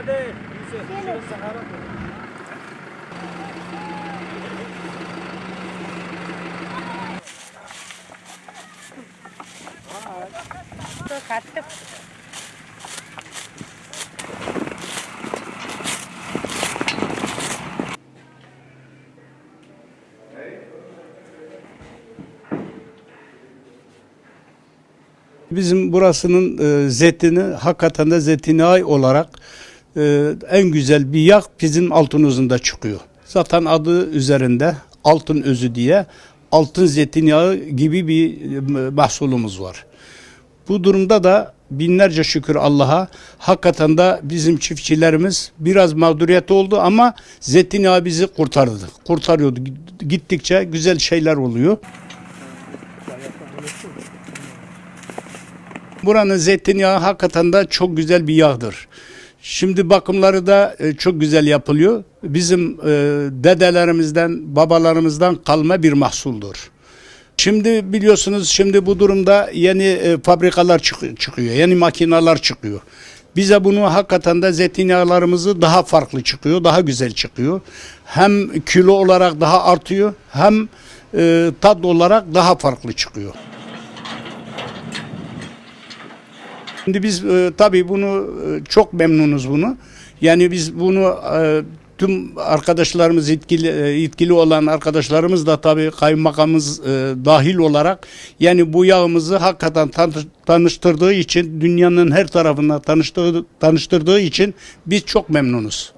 Hadi Yusuf. Şöyle Sahara koy. Dur kattım. Bizim burasının e, zeytini hakikaten de zeytinyağı olarak e, en güzel bir yağ bizim Altınözü'nde çıkıyor. Zaten adı üzerinde altın özü diye altın zeytinyağı gibi bir e, mahsulümüz var. Bu durumda da binlerce şükür Allah'a hakikaten de bizim çiftçilerimiz biraz mağduriyet oldu ama zeytinyağı bizi kurtardı. Kurtarıyordu. Gittikçe güzel şeyler oluyor. Buranın zeytinyağı hakikaten de çok güzel bir yağdır. Şimdi bakımları da e, çok güzel yapılıyor. Bizim e, dedelerimizden, babalarımızdan kalma bir mahsuldur. Şimdi biliyorsunuz şimdi bu durumda yeni e, fabrikalar çık- çıkıyor, yeni makineler çıkıyor. Bize bunu hakikaten de zeytinyağlarımızı daha farklı çıkıyor, daha güzel çıkıyor. Hem kilo olarak daha artıyor, hem tat olarak daha farklı çıkıyor. Şimdi biz e, tabii bunu e, çok memnunuz bunu. Yani biz bunu e, tüm arkadaşlarımız yetkili e, yetkili olan arkadaşlarımız da tabii kaymakamımız e, dahil olarak yani bu yağımızı hakikaten tanı- tanıştırdığı için dünyanın her tarafında tanıştırdığı, tanıştırdığı için biz çok memnunuz.